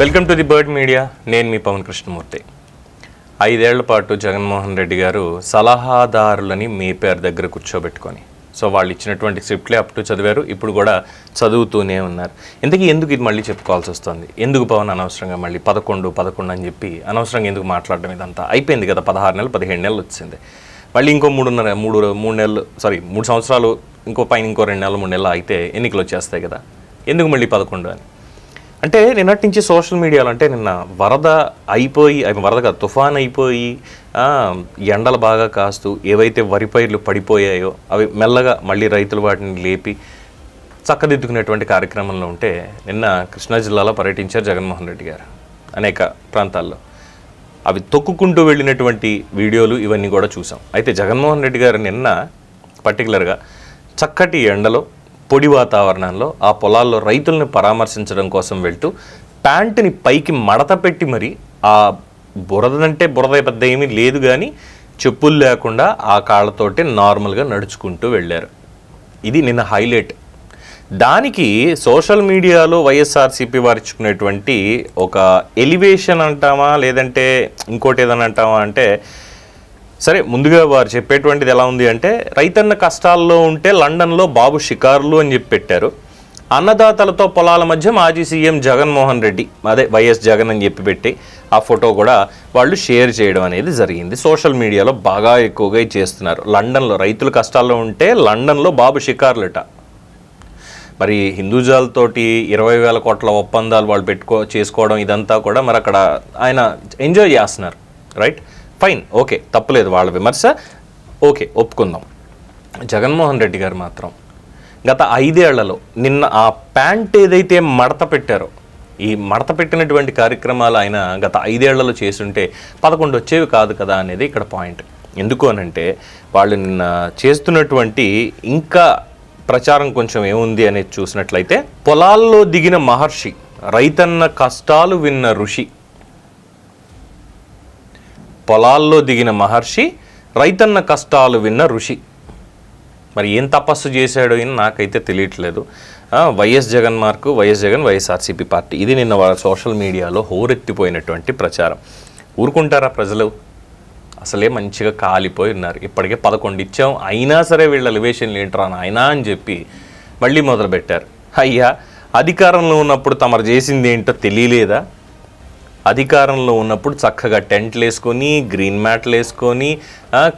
Welcome to the bird media నేను మీ పవన్ కృష్ణమూర్తి. ఐదేళ్ళ పాటు జగన్మోహన్ రెడ్డి గారు సలహాదారులని మీ పేరు దగ్గర కూర్చోబెట్టుకొని సో వాళ్ళు ఇచ్చినటువంటి స్క్రిప్ట్లే అప్ టు చదివారు ఇప్పుడు కూడా చదువుతూనే ఉన్నారు. ఇంతకీ ఎందుకు ఇది మళ్ళీ చెప్పుకోవాల్సి వస్తుంది? ఎందుకు పవన్ అనవసరంగా మళ్ళీ పదకొండు పదకొండు అని చెప్పి అనవసరంగా ఎందుకు మాట్లాడడం ఇదంతా? అయిపోయింది కదా పదహారు నెలలు పదిహేడు నెలలు వచ్చింది. మళ్ళీ ఇంకో మూడున్నర మూడు మూడు నెలలు సారీ మూడు సంవత్సరాలు ఇంకో పైన ఇంకో రెండు నెలలు మూడు నెలలు అయితే ఎన్నికలు వచ్చేస్తాయి కదా. ఎందుకు మళ్ళీ పదకొండు అని? అంటే నిన్నటి నుంచి సోషల్ మీడియాలో అంటే నిన్న వరద అయిపోయి అవి వరద కాదు తుఫాన్ అయిపోయి ఎండలు బాగా కాస్తూ ఏవైతే వరి పైర్లు పడిపోయాయో అవి మెల్లగా మళ్ళీ రైతులు వాటిని లేపి చక్కదిద్దుకునేటువంటి కార్యక్రమంలో ఉంటే నిన్న కృష్ణా జిల్లాలో పర్యటించారు జగన్మోహన్ రెడ్డి గారు అనేక ప్రాంతాల్లో. అవి తొక్కుకుంటూ వెళ్ళినటువంటి వీడియోలు ఇవన్నీ కూడా చూసాం. అయితే జగన్మోహన్ రెడ్డి గారు నిన్న పర్టికులర్గా చక్కటి ఎండలో పొడి వాతావరణంలో ఆ పొలాల్లో రైతుల్ని పరామర్శించడం కోసం వెళ్తూ ప్యాంటుని పైకి మడత పెట్టి మరి ఆ బురదంటే బురద పెద్ద ఏమీ లేదు కానీ చెప్పులు లేకుండా ఆ కాళ్ళతోటి నార్మల్గా నడుచుకుంటూ వెళ్ళారు. ఇది నిన్న హైలైట్. దానికి సోషల్ మీడియాలో వైఎస్ఆర్సీపీ వారు ఇచ్చుకునేటువంటి ఒక ఎలివేషన్ అంటామా లేదంటే ఇంకోటి ఏదైనా అంటామా అంటే సరే ముందుగా వారు చెప్పేటువంటిది ఎలా ఉంది అంటే రైతన్న కష్టాల్లో ఉంటే లండన్లో బాబు షికారులు అని చెప్పి పెట్టారు. అన్నదాతలతో పొలాల మధ్య మాజీ సీఎం జగన్మోహన్ రెడ్డి అదే వైఎస్ జగన్ అని చెప్పి పెట్టి ఆ ఫోటో కూడా వాళ్ళు షేర్ చేయడం అనేది జరిగింది. సోషల్ మీడియాలో బాగా ఎక్కువగా చేస్తున్నారు. లండన్లో రైతులు కష్టాల్లో ఉంటే లండన్లో బాబు షికారులట. మరి హిందూజాలతోటి ఇరవై వేల కోట్ల ఒప్పందాలు వాళ్ళు పెట్టుకో చేసుకోవడం ఇదంతా కూడా మరి అక్కడ ఆయన ఎంజాయ్ చేస్తున్నారు రైట్ ఫైన్ ఓకే తప్పులేదు వాళ్ళ విమర్శ. ఓకే ఒప్పుకుందాం. జగన్మోహన్ రెడ్డి గారు మాత్రం గత ఐదేళ్ళలో నిన్న ఆ ప్యాంట్ ఏదైతే మడత పెట్టారో ఈ మడత పెట్టినటువంటి కార్యక్రమాలు ఆయన గత ఐదేళ్ళలో చేసుంటే పదకొండు వచ్చేవి కాదు కదా అనేది ఇక్కడ పాయింట్. ఎందుకు అనంటే వాళ్ళు నిన్న చేస్తున్నటువంటి ఇంకా ప్రచారం కొంచెం ఏముంది అనేది చూసినట్లయితే పొలాల్లో దిగిన మహర్షి రైతన్న కష్టాలు విన్న ఋషి పొలాల్లో దిగిన మహర్షి రైతన్న కష్టాలు విన్న ఋషి. మరి ఏం తపస్సు చేశాడో అని నాకైతే తెలియట్లేదు. YS Jagan mark YS Jagan YSRCP party. ఇది నిన్న వాళ్ళ సోషల్ మీడియాలో హోరెత్తిపోయినటువంటి ప్రచారం. ఊరుకుంటారా ప్రజలు? అసలే మంచిగా కాలిపోయి ఉన్నారు. ఇప్పటికే పదకొండు ఇచ్చాం. అయినా సరే వీళ్ళ ఎలివేషన్ ఏంటరా అయినా అని చెప్పి మళ్ళీ మొదలుపెట్టారు. అయ్యా అధికారంలో ఉన్నప్పుడు తమరు చేసింది ఏంటో తెలియలేదా? అధికారంలో ఉన్నప్పుడు చక్కగా టెంట్లు వేసుకొని గ్రీన్ మ్యాట్లు వేసుకొని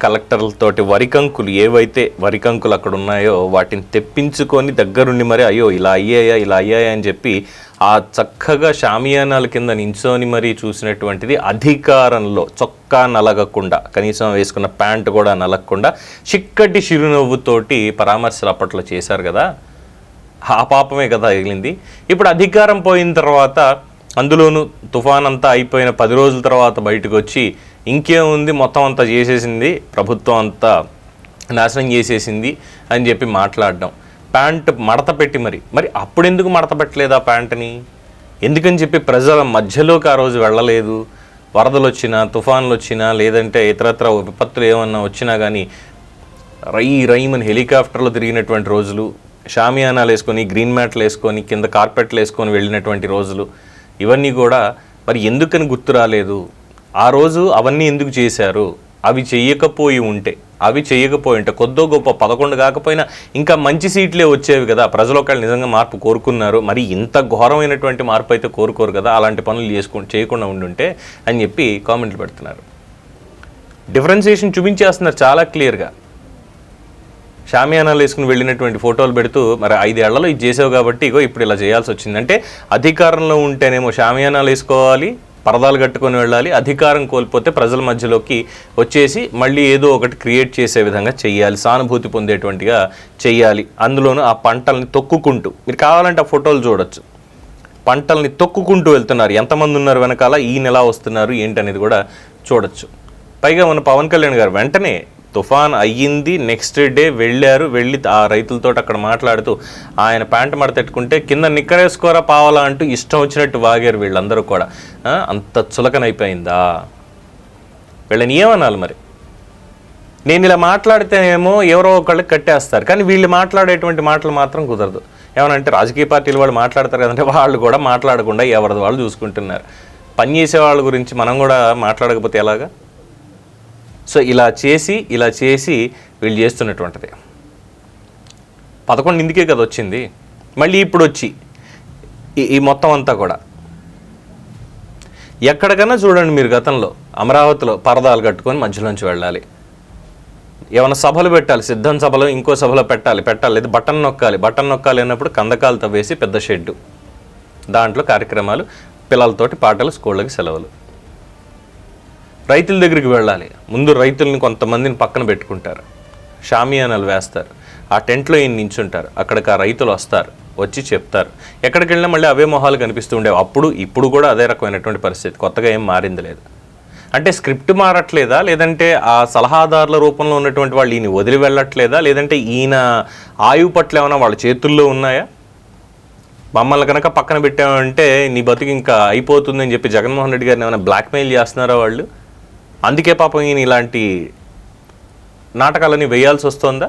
కలెక్టర్లతోటి వరికంకులు ఏవైతే వరికంకులు అక్కడ ఉన్నాయో వాటిని తెప్పించుకొని దగ్గరుండి మరి అయ్యో ఇలా అయ్యాయా ఇలా అయ్యాయా అని చెప్పి ఆ చక్కగా షామియానాల కింద నించోని మరీ చూసినటువంటిది అధికారంలో చొక్కా నలగకుండా కనీసం వేసుకున్న ప్యాంట్ కూడా నలగకుండా చిక్కటి చిరునవ్వుతోటి పరామర్శలు అప్పట్లో చేశారు కదా. ఆ పాపమే కదా తగిలింది ఇప్పుడు అధికారం పోయిన తర్వాత అందులోనూ తుఫాన్ అంతా అయిపోయిన పది రోజుల తర్వాత బయటకు వచ్చి ఇంకేముంది మొత్తం అంతా చేసేసింది ప్రభుత్వం అంతా నాశనం చేసేసింది అని చెప్పి మాట్లాడడం. ప్యాంట్ మడత పెట్టి మరి. మరి అప్పుడెందుకు మడత పెట్టలేదు ఆ ప్యాంట్ని? ఎందుకని చెప్పి ప్రజల మధ్యలోకి ఆ రోజు వెళ్ళలేదు? వరదలు వచ్చినా తుఫాన్లు వచ్చినా లేదంటే ఇతరత్ర విపత్తులు ఏమన్నా వచ్చినా కానీ రై రైమని హెలికాప్టర్లో తిరిగినటువంటి రోజులు షామియానాలు వేసుకొని గ్రీన్ మ్యాట్లు వేసుకొని కింద కార్పెట్లు వేసుకొని వెళ్ళినటువంటి రోజులు. ఇవన్నీ కూడా మరి ఎందుకని గుర్తు రాలేదు? ఆ రోజు అవన్నీ ఎందుకు చేశారు? అవి చెయ్యకపోయి ఉంటే అవి చేయకపోయి ఉంటే కొద్దో గొప్ప పదకొండు కాకపోయినా ఇంకా మంచి సీట్లే వచ్చేవి కదా. ప్రజలు ఒకళ్ళు నిజంగా మార్పు కోరుకున్నారు. మరి ఇంత ఘోరమైనటువంటి మార్పు అయితే కోరుకోరు కదా. అలాంటి పనులు చేసుకు చేయకుండా ఉండుంటే అని చెప్పి కామెంట్లు పెడుతున్నారు. డిఫరెన్సియేషన్ చూపించేస్తున్నారు చాలా క్లియర్గా. షామియానాలు వేసుకుని వెళ్ళినటువంటి ఫోటోలు పెడుతూ మరి ఐదేళ్ళలో ఇది చేసావు కాబట్టి ఇగో ఇప్పుడు ఇలా చేయాల్సి వచ్చింది. అంటే అధికారంలో ఉంటేనేమో షామియానాలు వేసుకోవాలి పరదాలు కట్టుకొని వెళ్ళాలి అధికారం కోల్పోతే ప్రజల మధ్యలోకి వచ్చేసి మళ్ళీ ఏదో ఒకటి క్రియేట్ చేసే విధంగా చెయ్యాలి సానుభూతి పొందేటువంటిగా చెయ్యాలి. అందులోనూ ఆ పంటల్ని తొక్కుకుంటూ మీరు కావాలంటే ఆ ఫోటోలు చూడొచ్చు. పంటల్ని తొక్కుకుంటూ వెళ్తున్నారు. ఎంతమంది ఉన్నారు వెనకాల ఈ నెల వస్తున్నారు ఏంటనేది కూడా చూడొచ్చు. పైగా మన పవన్ కళ్యాణ్ గారు వెంటనే తుఫాన్ అయ్యింది. నెక్స్ట్ డే వెళ్ళారు. వెళ్ళి ఆ రైతులతో అక్కడ మాట్లాడుతూ ఆయన ప్యాంట్ మడతెట్టుకుంటే కింద నిక్కరేసుకోరా పావాలా అంటూ ఇష్టం వచ్చినట్టు వాగారు వీళ్ళందరూ కూడా. అంత చులకనైపోయిందా? వీళ్ళని ఏమనాలి మరి? నేను ఇలా మాట్లాడితేనేమో ఎవరో ఒకళ్ళు కట్టేస్తారు. కానీ వీళ్ళు మాట్లాడేటువంటి మాటలు మాత్రం కుదరదు. ఏమనంటే రాజకీయ పార్టీలు వాళ్ళు మాట్లాడతారు కదంటే వాళ్ళు కూడా మాట్లాడకుండా ఎవరిది వాళ్ళు చూసుకుంటున్నారు. పని చేసే వాళ్ళ గురించి మనం కూడా మాట్లాడకపోతే ఎలాగా? సో ఇలా చేసి ఇలా చేసి వీళ్ళు చేస్తున్నటువంటిది. పదకొండు ఇందుకే కదా వచ్చింది. మళ్ళీ ఇప్పుడు వచ్చి ఈ మొత్తం అంతా కూడా. ఎక్కడికైనా చూడండి మీరు గతంలో అమరావతిలో పరదాలు కట్టుకొని మధ్యలోంచి వెళ్ళాలి. ఏమైనా సభలు పెట్టాలి సిద్ధం సభలో ఇంకో సభలో పెట్టాలి పెట్టాలి. లేదా బటన్ నొక్కాలి. బటన్ నొక్కాలి అన్నప్పుడు కందకాలు తవ్వేసి పెద్ద షెడ్డు. దాంట్లో కార్యక్రమాలు పిల్లలతోటి పాటలు స్కూళ్ళకి సెలవులు. రైతుల దగ్గరికి వెళ్ళాలి. ముందు రైతుల్ని కొంతమందిని పక్కన పెట్టుకుంటారు. షామియానాలు వేస్తారు. ఆ టెంట్లో ఈయన నించుంటారు. అక్కడికి ఆ రైతులు వస్తారు. వచ్చి చెప్తారు. ఎక్కడికి వెళ్ళినా మళ్ళీ అవే మొహాలు కనిపిస్తూ ఉండేవి. అప్పుడు ఇప్పుడు కూడా అదే రకమైనటువంటి పరిస్థితి. కొత్తగా ఏం మారింది లేదు. అంటే స్క్రిప్ట్ మారట్లేదా? లేదంటే ఆ సలహాదారుల రూపంలో ఉన్నటువంటి వాళ్ళు ఈయన వదిలి వెళ్ళట్లేదా? లేదంటే ఈయన ఆయువు పట్ల ఏమైనా వాళ్ళ చేతుల్లో ఉన్నాయా? మమ్మల్ని కనుక పక్కన పెట్టామంటే నీ బతుకు ఇంకా అయిపోతుందని చెప్పి జగన్మోహన్ రెడ్డి గారిని ఏమైనా బ్లాక్మెయిల్ చేస్తున్నారా వాళ్ళు? అందుకే పాపం ఈయన ఇలాంటి నాటకాలని వేయాల్సి వస్తుందా?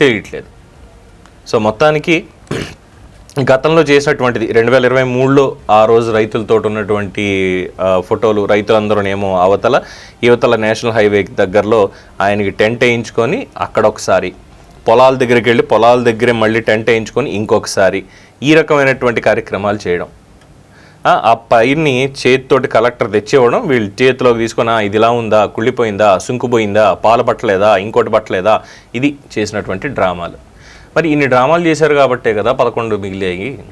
తెలియట్లేదు. సో మొత్తానికి గతంలో చేసినటువంటిది రెండు వేల ఇరవై మూడులో ఆ రోజు రైతులతో ఉన్నటువంటి ఫోటోలు రైతులందరూనేమో అవతల యువతల నేషనల్ హైవే దగ్గరలో ఆయనకి టెంట్ వేయించుకొని అక్కడ ఒకసారి పొలాల దగ్గరికి వెళ్ళి పొలాల దగ్గరే మళ్ళీ టెంట్ వేయించుకొని ఇంకొకసారి ఈ రకమైనటువంటి కార్యక్రమాలు చేయడం. ఆ, పైర్ని చేతితోటి కలెక్టర్ తెచ్చేవడం. వీళ్ళు చేతిలోకి తీసుకున్న ఇది ఇలా ఉందా? కుళ్ళిపోయిందా? సుంకుపోయిందా? పాలు పట్టలేదా? ఇంకోటి పట్టలేదా? ఇది చేసినటువంటి డ్రామాలు. మరి ఇన్ని డ్రామాలు చేశారు కాబట్టే కదా పదకొండు మిగిలాయి.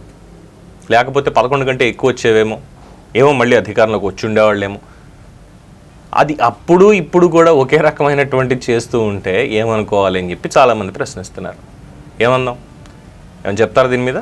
లేకపోతే పదకొండు కంటే ఎక్కువ వచ్చేవేమో? ఏమో మళ్ళీ అధికారంలోకి వచ్చి ఉండేవాళ్ళేమో? అది అప్పుడు ఇప్పుడు కూడా ఒకే రకమైనటువంటి చేస్తూ ఉంటే ఏమనుకోవాలి అని చెప్పి చాలామంది ప్రశ్నిస్తున్నారు. ఏమన్నాం ఏమైనా చెప్తారా దీని మీద?